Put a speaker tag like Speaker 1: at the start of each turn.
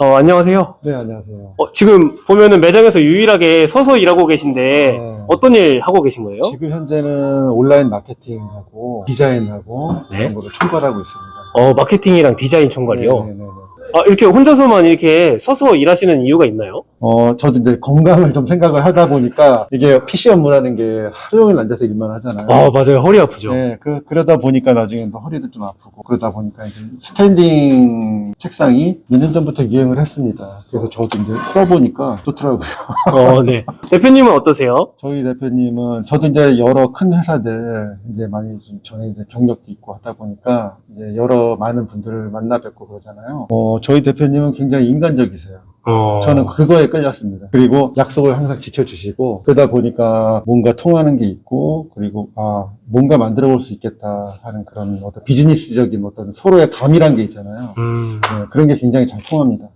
Speaker 1: 어, 안녕하세요.
Speaker 2: 네, 안녕하세요.
Speaker 1: 어, 지금 보면은 매장에서 유일하게 서서 일하고 계신데
Speaker 2: 네.
Speaker 1: 어떤 일 하고 계신 거예요?
Speaker 2: 지금 현재는 온라인 마케팅하고 디자인하고
Speaker 1: 네.
Speaker 2: 그런 거를 총괄하고 있습니다.
Speaker 1: 어, 마케팅이랑 디자인 총괄이요.
Speaker 2: 네, 네, 네, 네.
Speaker 1: 아, 이렇게 혼자서만 이렇게 서서 일하시는 이유가 있나요?
Speaker 2: 어, 저도 이제 건강을 좀 생각을 하다 보니까 이게 PC 업무라는 게 하루 종일 앉아서 일만 하잖아요.
Speaker 1: 아, 맞아요. 허리 아프죠.
Speaker 2: 네, 그, 그러다 보니까 나중에 또 허리도 좀 아프고 그러다 보니까 이제 스탠딩 책상이 몇 년 전부터 유행을 했습니다. 그래서 저도 이제 써보니까 좋더라고요.
Speaker 1: 어, 네. 대표님은 어떠세요?
Speaker 2: 저희 대표님은 저도 이제 여러 큰 회사들 이제 많이 좀 전에 이제 경력도 있고 하다 보니까 이제 여러 많은 분들을 만나 뵙고 그러잖아요. 어, 저희 대표님은 굉장히 인간적이세요.
Speaker 1: 어,
Speaker 2: 저는 그거에 끌렸습니다. 그리고 약속을 항상 지켜주시고 그러다 보니까 뭔가 통하는 게 있고 그리고 아 뭔가 만들어 볼 수 있겠다 하는 그런 어떤 비즈니스적인 어떤 서로의 감이란 게 있잖아요.
Speaker 1: 음,
Speaker 2: 네, 그런 게 굉장히 잘 통합니다.